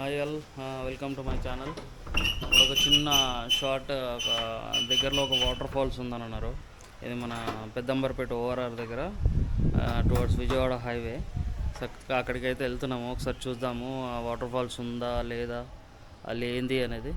Hi all welcome to my channel. ఇప్పుడు ఒక చిన్న షార్ట్ ఒక దగ్గరలో ఒక వాటర్ ఫాల్స్ ఉందని అన్నారు ఇది మన పెద్దంబర్పేట ఓఆర్ఆర్ దగ్గర టువర్డ్స్ విజయవాడ హైవే. చక్కగా అక్కడికి అయితే వెళ్తున్నాము. ఒకసారి చూద్దాము ఆ వాటర్ ఫాల్స్ ఉందా లేదా అది ఏంది అనేది.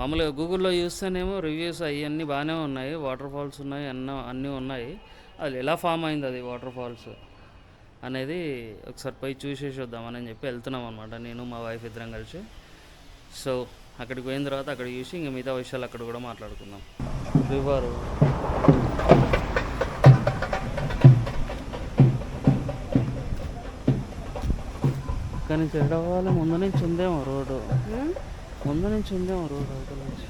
మామూలుగా గూగుల్లో చూస్తేనేమో రివ్యూస్ అవన్నీ బాగానే ఉన్నాయి వాటర్ ఫాల్స్ ఉన్నాయి అన్న అన్నీ ఉన్నాయి. అది ఎలా ఫామ్ అయింది అది వాటర్ ఫాల్స్? అనేది ఒకసారి పోయి చూసేసి వద్దామని చెప్పి వెళ్తున్నాం అనమాట నేను మా వైఫ్ ఇద్దరం కలిసి. సో అక్కడికి పోయిన తర్వాత అక్కడ చూసి ఇంక మిగతా విషయాలు అక్కడ కూడా మాట్లాడుకుందాం. రివర్. ఇక్కడ నుంచి ఎడవాలి ముందు నుంచి ఉందేమో రోడ్డు. ముందు నుంచి ఉందేమో రోడ్డు అవతల నుంచి.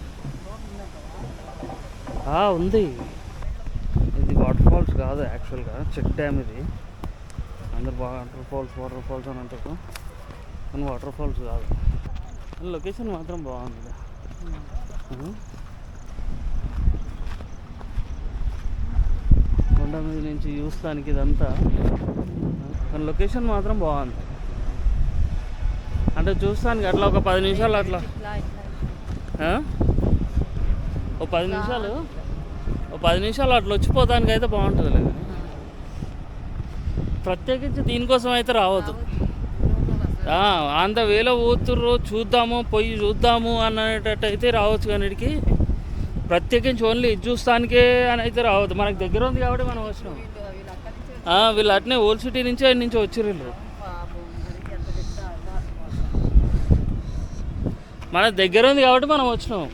ఉంది. ఇది వాటర్ ఫాల్స్ కాదు యాక్చువల్గా చెక్ డ్యామ్ ఇది. అందరు వాటర్ ఫాల్స్ వాటర్ ఫాల్స్ అని అంటారు కానీ వాటర్ ఫాల్స్ కాదు. లొకేషన్ మాత్రం బాగుంది. ఉహు. కొండ మీద నుంచి చూస్తానికి ఇదంతా. కానీ లొకేషన్ మాత్రం బాగుంది. అంటే చూస్తానికి అట్లా ఒక పది నిమిషాలు అట్లా? ఓ పది నిమిషాలు? ఓ పది నిమిషాలు అట్లా వచ్చిపోతానికి అయితే బాగుంటుంది లేదు ప్రత్యేకించి దీనికోసం అయితే రావద్దు. అంత వేలో పోతుర్రు చూద్దాము పోయి చూద్దాము అనేటట్టు అయితే రావచ్చు కానీ ప్రత్యేకించి ఓన్లీ ఇది చూస్తానికే అని అయితే రావద్దు. మనకు దగ్గర ఉంది కాబట్టి మనం వచ్చినాం. వీళ్ళు అట్నే ఓల్డ్ సిటీ నుంచి అటు నుంచి వచ్చిర్రు వీళ్ళు. మన దగ్గర ఉంది కాబట్టి మనం వచ్చినాం.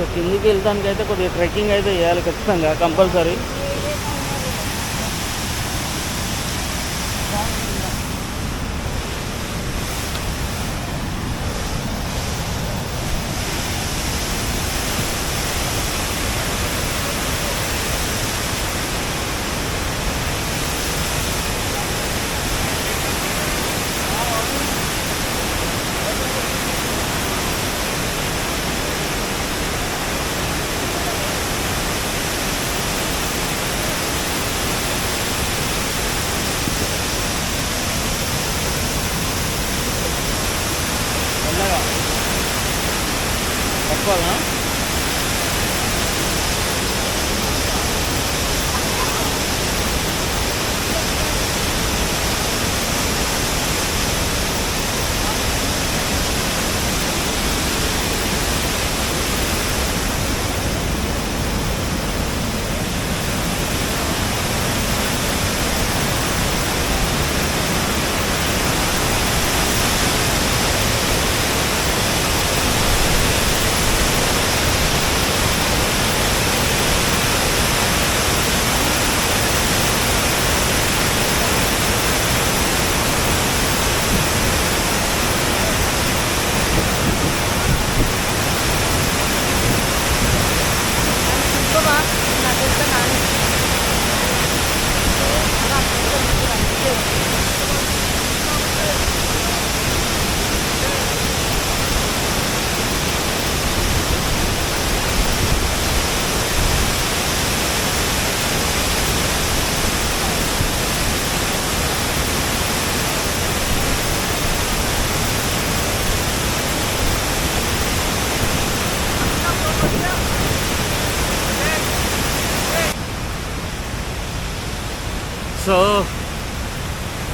సో కిందికి వెళ్ళడానికి అయితే కొద్దిగా ట్రెక్కింగ్ అయితే చేయాలి ఖచ్చితంగా కంపల్సరీ.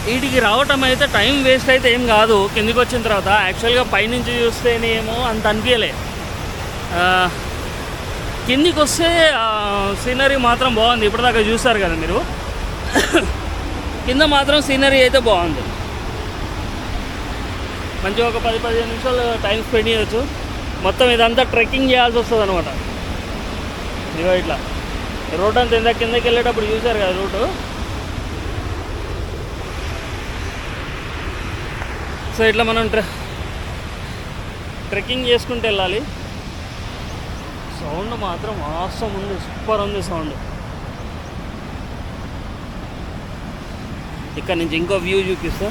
వీటికి రావటం అయితే టైం వేస్ట్ అయితే ఏం కాదు. కిందికి వచ్చిన తర్వాత యాక్చువల్గా పైనుంచి చూస్తేనేమో అంత అనిపించలే. కిందికి వస్తే సీనరీ మాత్రం బాగుంది. ఇప్పటిదాకా చూస్తారు కదా మీరు? కింద మాత్రం సీనరీ అయితే బాగుంది. మంచిగా ఒక పది పదిహేను నిమిషాలు టైం స్పెండ్ చేయొచ్చు. మొత్తం ఇదంతా ట్రెక్కింగ్ చేయాల్సి వస్తుంది అనమాట ఇదిగో ఇట్లా. రోడ్ అంతా ఇంత కిందకి వెళ్ళేటప్పుడు చూసారు కదా రూటు? సో ఇట్లా మనం ట్రె ట్రెక్కింగ్ చేసుకుంటూ వెళ్ళాలి. సౌండ్ మాత్రం ఆసం ఉంది సూపర్ ఉంది సౌండ్. ఇక్కడ నుంచి ఇంకో వ్యూ చూపిస్తా.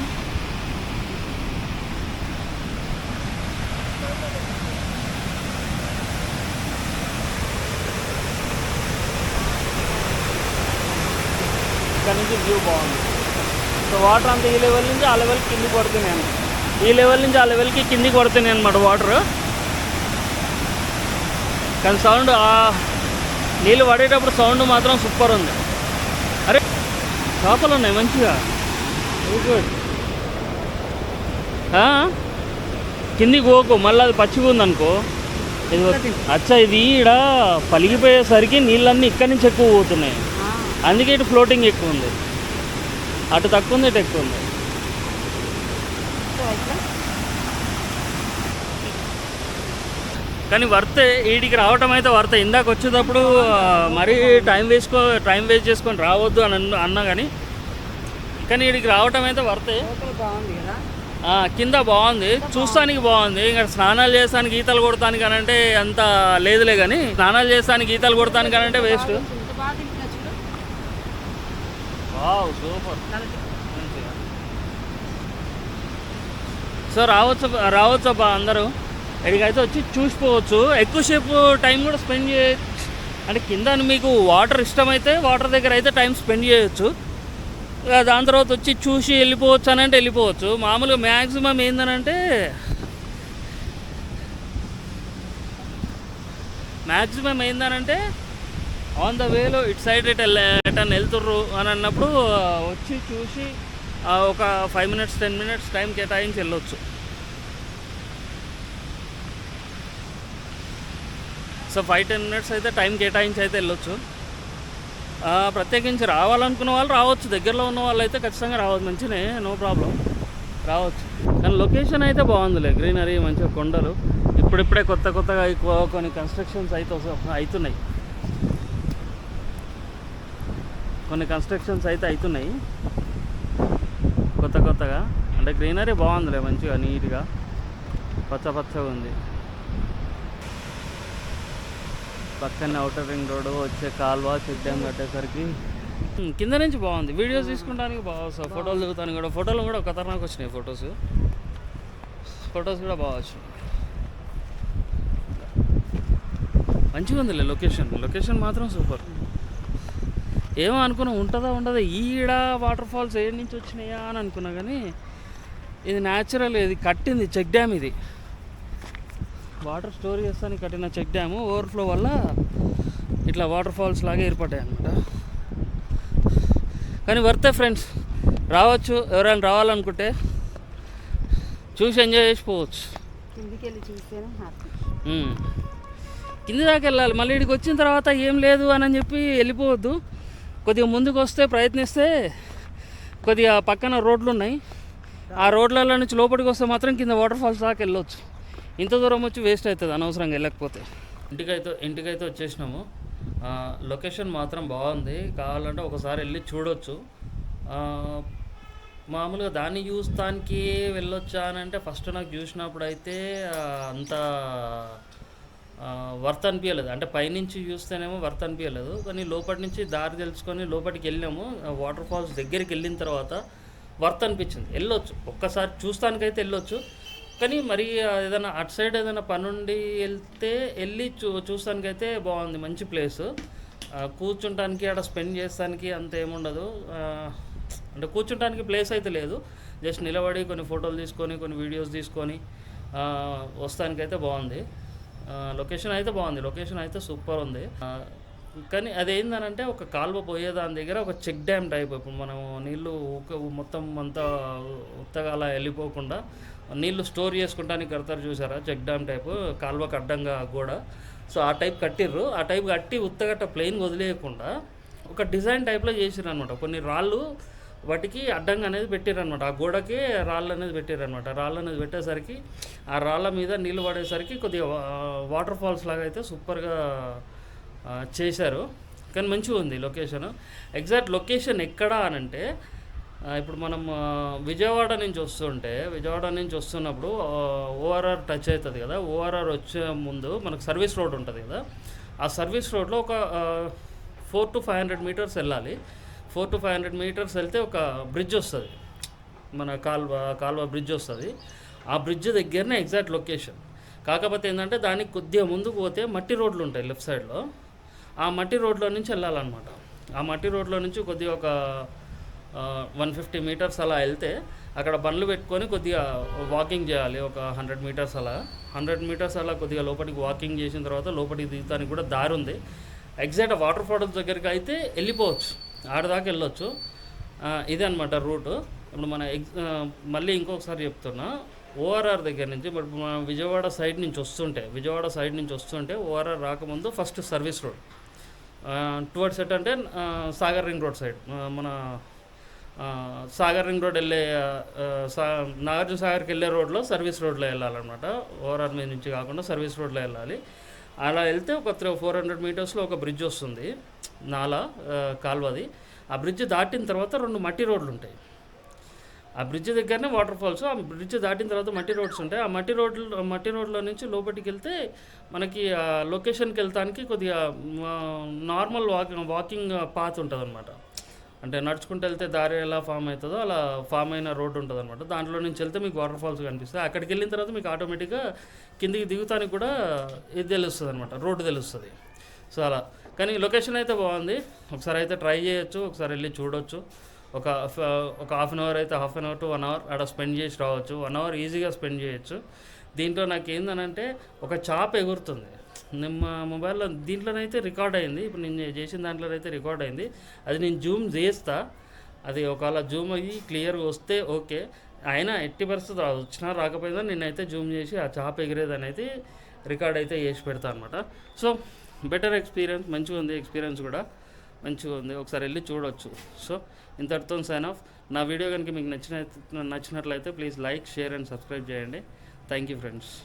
ఇక్కడ నుంచి వ్యూ బాగుంది. సో వాటర్ అంత ఈ లెవెల్ నుంచి ఆ లెవెల్ కిందికి పడుతున్నాయి ఈ లెవెల్ నుంచి ఆ లెవెల్కి కిందికి పడుతున్నాయి అనమాట వాటర్ కానీ సౌండ్ ఆ నీళ్ళు పడేటప్పుడు సౌండ్ మాత్రం సూపర్ ఉంది. అరే చేపలు ఉన్నాయి మంచిగా. వెరీ గుడ్ కిందికి పోకు మళ్ళీ అది పచ్చిగా ఉందనుకో ఇది అచ్చా ఇది ఈడ పలిగిపోయేసరికి నీళ్ళన్నీ ఇక్కడి నుంచి ఎక్కువ పోతున్నాయి. అందుకే ఇటు ఫ్లోటింగ్ ఎక్కువ ఉంది. అటు తక్కువ ఉంది ఇటు ఎక్కువ ఉంది. కానీ వర్త్ వీడికి రావటం అయితే వర్త్. ఇందాక వచ్చేటప్పుడు మరీ టైం వేసుకో టైం వేస్ట్ చేసుకొని రావద్దు అని అన్న- అన్నా కానీ కానీ వీడికి రావటం అయితే వర్తే. బాగుంది కదా? బాగుంది. చూస్తానికి బాగుంది. ఇంకా స్నానాలు చేస్తానికి ఈతలు కొడతానికి అని అంటే అంత లేదులే కానీ స్నానాలు చేస్తానికి ఈతలు కొడతానికి అని అంటే వేస్ట్. సూపర్. సో రావచ్చు రావచ్చు అబ్బా అందరూ. ఇక్కడికైతే వచ్చి చూసిపోవచ్చు. ఎక్కువసేపు టైం కూడా స్పెండ్ చేయొచ్చు అంటే కింద మీకు వాటర్ ఇష్టమైతే వాటర్ దగ్గర అయితే టైం స్పెండ్ చేయొచ్చు. దాని తర్వాత వచ్చి చూసి వెళ్ళిపోవచ్చు అని అంటే వెళ్ళిపోవచ్చు. మామూలుగా మ్యాక్సిమం ఏందనంటే మ్యాక్సిమం ఏందనంటే ఆన్ ద వేలో ఇటు సైడ్ ఇటు ఎటన్ వెళ్తుర్రు అని అన్నప్పుడు వచ్చి చూసి ఒక five minutes ten minutes time కేటాయించి వెళ్ళొచ్చు. సో ఫైవ్ టెన్ మినిట్స్ అయితే టైం కేటాయించి అయితే వెళ్ళొచ్చు. ప్రత్యేకించి రావాలనుకున్న వాళ్ళు రావచ్చు. దగ్గరలో ఉన్న వాళ్ళు అయితే ఖచ్చితంగా రావచ్చు. మంచినే నో ప్రాబ్లం. రావచ్చు. కానీ లొకేషన్ అయితే బాగుందిలే. గ్రీనరీ మంచిగా కొండలు. ఇప్పుడిప్పుడే కొత్త కొత్తగా ఎక్కువ కొన్ని కన్స్ట్రక్షన్స్ అయితే అవుతున్నాయి. కొన్ని కన్స్ట్రక్షన్స్ అయితే అవుతున్నాయి. కొత్త కొత్తగా. అంటే గ్రీనరీ బాగుందిలే మంచిగా నీట్గా. పచ్చ పచ్చగా ఉంది. పక్కనే అవుటర్ రింగ్ రోడ్ వచ్చే కాల్వ చెక్ డ్యామ్ కట్టేసరికి కింద నుంచి బాగుంది. వీడియోస్ తీసుకుంటానికి బాగా వస్తుంది ఫోటోలు దిగుతాను కూడా. ఫోటోలు కూడా ఖతర్నాక్ వచ్చినాయి ఫొటోస్ ఫొటోస్ కూడా బాగా వచ్చినాయి. మంచిగా ఉందిలే లొకేషన్ లొకేషన్ మాత్రం సూపర్ ఏమో అనుకున్నా ఉంటుందా ఉండదా? ఈడ వాటర్ ఫాల్స్ ఏడు నుంచి వచ్చినాయా అని అనుకున్నా కానీ ఇది న్యాచురల్ ఇది కట్టింది చెక్ డ్యామ్ ఇది. వాటర్ స్టోర్ చేస్తానికి కట్టిన చెక్ డ్యాము ఓవర్ఫ్లో వల్ల ఇట్లా వాటర్ ఫాల్స్ లాగా ఏర్పడ్డాయి అనమాట కానీ వర్తే ఫ్రెండ్స్ రావచ్చు ఎవరైనా రావాలనుకుంటే చూసి ఎంజాయ్ చేసిపోవచ్చు. కింది దాకా వెళ్ళాలి. మళ్ళీ ఇక్కడికి వచ్చిన తర్వాత ఏం లేదు అని చెప్పి వెళ్ళిపోవద్దు. కొద్దిగా ముందుకు వస్తే ప్రయత్నిస్తే కొద్దిగా పక్కన రోడ్లు ఉన్నాయి ఆ రోడ్లలో నుంచి లోపలికి వస్తే మాత్రం కింద వాటర్ ఫాల్స్ దాకా వెళ్ళొచ్చు. ఇంత దూరం వచ్చి వేస్ట్ అవుతుంది అనవసరంగా వెళ్ళకపోతే. ఇంటికైతే ఇంటికైతే వచ్చేసినాము. లొకేషన్ మాత్రం బాగుంది. కావాలంటే ఒకసారి వెళ్ళి చూడొచ్చు. మామూలుగా దాన్ని చూస్తానికి వెళ్ళొచ్చా అని అంటే ఫస్ట్ నాకు చూసినప్పుడు అయితే అంత వర్త్ అనిపించలేదు. అంటే పైనుంచి చూస్తేనేమో వర్త్ అనిపించలేదు. కానీ లోపటి నుంచి దారి తెలుసుకొని లోపలికి వెళ్ళాము వాటర్ ఫాల్స్ దగ్గరికి వెళ్ళిన తర్వాత వర్త్ అనిపించింది. వెళ్ళొచ్చు. ఒక్కసారి చూస్తానికైతే వెళ్ళొచ్చు. కానీ మరి ఏదైనా అటు సైడ్ ఏదైనా పనుండి వెళ్తే వెళ్ళి చూ చూస్తానికైతే బాగుంది మంచి ప్లేస్. కూర్చుంటానికి అక్కడ స్పెండ్ చేస్తానికి అంత ఏముండదు. అంటే కూర్చుంటానికి ప్లేస్ అయితే లేదు. జస్ట్ నిలబడి కొన్ని ఫోటోలు తీసుకొని కొన్ని వీడియోస్ తీసుకొని వస్తానికైతే బాగుంది. లొకేషన్ అయితే బాగుంది. లొకేషన్ అయితే సూపర్ ఉంది. కానీ అదేందనంటే ఒక కాలువ పోయే దాని దగ్గర ఒక చెక్ డ్యామ్ టైప్. ఇప్పుడు మనం నీళ్ళు ఊక- మొత్తం అంతా ఉత్తగా అలా వెళ్ళిపోకుండా నీళ్ళు స్టోర్ చేసుకుంటానికి కడతారు చూసారా? చెక్ డ్యామ్ టైప్ కాల్వకు అడ్డంగా గోడ. సో ఆ టైప్ కట్టిర్రు. ఆ టైప్ కట్టి ఉత్తగట్ట ప్లెయిన్ వదిలేయకుండా ఒక డిజైన్ టైప్లో చేసిర్రు అనమాట కొన్ని రాళ్ళు వాటికి అడ్డంగా అనేది పెట్టారనమాట ఆ గోడకి రాళ్ళు అనేది పెట్టారనమాట రాళ్ళు అనేది పెట్టేసరికి ఆ రాళ్ళ మీద నీళ్ళు పడేసరికి కొద్దిగా వాటర్ ఫాల్స్ లాగా అయితే సూపర్గా చేశారు. కానీ మంచిగా ఉంది లొకేషన్. ఎగ్జాక్ట్ లొకేషన్ ఎక్కడ అని అంటే ఇప్పుడు మనం విజయవాడ నుంచి వస్తుంటే విజయవాడ నుంచి వస్తున్నప్పుడు ఓఆర్ఆర్ టచ్ అవుతుంది కదా ఓఆర్ఆర్ వచ్చే ముందు మనకు సర్వీస్ రోడ్ ఉంటుంది కదా ఆ సర్వీస్ రోడ్లో ఒక four to five hundred metres వెళ్ళాలి. Four to five hundred metres వెళ్తే ఒక బ్రిడ్జ్ వస్తుంది. మన కాల్వ కాల్వ బ్రిడ్జ్ వస్తుంది. ఆ బ్రిడ్జ్ దగ్గరనే ఎగ్జాక్ట్ లొకేషన్ కాకపోతే ఏంటంటే దానికి కొద్దిగా ముందుకు పోతే మట్టి రోడ్లు ఉంటాయి లెఫ్ట్ సైడ్లో ఆ మట్టి రోడ్లో నుంచి వెళ్ళాలన్నమాట. ఆ మట్టి రోడ్లో నుంచి కొద్దిగా ఒక వన్ ఫిఫ్టీ మీటర్స్ అలా వెళ్తే అక్కడ బండ్లు పెట్టుకొని కొద్దిగా వాకింగ్ చేయాలి ఒక హండ్రెడ్ మీటర్స్ అలా. హండ్రెడ్ మీటర్స్ అలా కొద్దిగా లోపలికి వాకింగ్ చేసిన తర్వాత లోపలికి దిగుతానికి కూడా దారి ఉంది. ఎగ్జాక్ట్ వాటర్ ఫాల్స్ దగ్గరికి అయితే వెళ్ళిపోవచ్చు. ఆడదాకా వెళ్ళొచ్చు. ఇదే అనమాట రూట్. ఇప్పుడు మన ఎగ్ మళ్ళీ ఇంకొకసారి చెప్తున్నా ఓఆర్ఆర్ దగ్గర నుంచి బట్ మన విజయవాడ సైడ్ నుంచి వస్తుంటే విజయవాడ సైడ్ నుంచి వస్తుంటే ఓఆర్ఆర్ రాకముందు first service road towards at అంటే సాగర్ రింగ్ రోడ్ సైడ్ మన సాగర్ రింగ్ రోడ్ వెళ్ళే సా నాగార్జున సాగర్కి వెళ్ళే రోడ్లో సర్వీస్ రోడ్లో వెళ్ళాలన్నమాట. ఓఆర్ఆర్ మీద నుంచి కాకుండా సర్వీస్ రోడ్లో వెళ్ళాలి. అలా వెళ్తే ఒక త్రీ ఫోర్ హండ్రెడ్ మీటర్స్లో ఒక బ్రిడ్జ్ వస్తుంది. నాలా కాల్వది. ఆ బ్రిడ్జ్ దాటిన తర్వాత రెండు మట్టి రోడ్లు ఉంటాయి. ఆ బ్రిడ్జ్ దగ్గరనే వాటర్ ఫాల్స్. ఆ బ్రిడ్జ్ దాటిన తర్వాత మట్టి రోడ్స్ ఉంటాయి. ఆ మట్టి రోడ్లు మట్టి రోడ్లో నుంచి లోపలికి వెళ్తే మనకి ఆ లొకేషన్కి వెళ్తానికి కొద్దిగా నార్మల్ వాకింగ్ వాకింగ్ పాత్ ఉంటుంది అనమాట అంటే నడుచుకుంటూ వెళ్తే దారి ఎలా ఫామ్ అవుతుందో అలా ఫామ్ అయిన రోడ్డు ఉంటుంది అనమాట దాంట్లో నుంచి వెళ్తే మీకు వాటర్ ఫాల్స్ కనిపిస్తుంది అక్కడికి వెళ్ళిన తర్వాత మీకు ఆటోమేటిక్గా కిందికి దిగుతానికి కూడా ఇది తెలుస్తుంది అనమాట రోడ్డు తెలుస్తుంది. సో అలా. కానీ లొకేషన్ అయితే బాగుంది. ఒకసారి అయితే ట్రై చేయొచ్చు. ఒకసారి వెళ్ళి చూడొచ్చు. ఒక ఒక హాఫ్ అన్ అవర్ అయితే half an hour to one hour అక్కడ స్పెండ్ చేసి రావచ్చు. వన్ అవర్ ఈజీగా స్పెండ్ చేయొచ్చు. దీంట్లో నాకు ఏందనంటే ఒక చాప్ ఎగురుతుంది. నిమ్మ మొబైల్లో దీంట్లోనైతే రికార్డ్ అయింది. ఇప్పుడు నేను చేసిన దాంట్లోనైతే రికార్డ్ అయింది. అది నేను జూమ్ చేస్తా. అది ఒకవేళ జూమ్ అయ్యి క్లియర్గా వస్తే ఓకే. అయినా ఎట్టి పరిస్థితి రాదు వచ్చినా రాకపోయినా నేనైతే జూమ్ చేసి ఆ చాప్ ఎగిరేది అనేది రికార్డ్ అయితే చేసి పెడతా అనమాట సో బెటర్ ఎక్స్పీరియన్స్ మంచిగా ఉంది ఎక్స్పీరియన్స్ కూడా. మంచిగా ఉంది. ఒకసారి వెళ్ళి చూడొచ్చు. సో ఇంతటితో సైన్ ఆఫ్ నా వీడియో కనుక మీకు నచ్చిన నచ్చినట్లయితే please like share and subscribe చేయండి. Thank you friends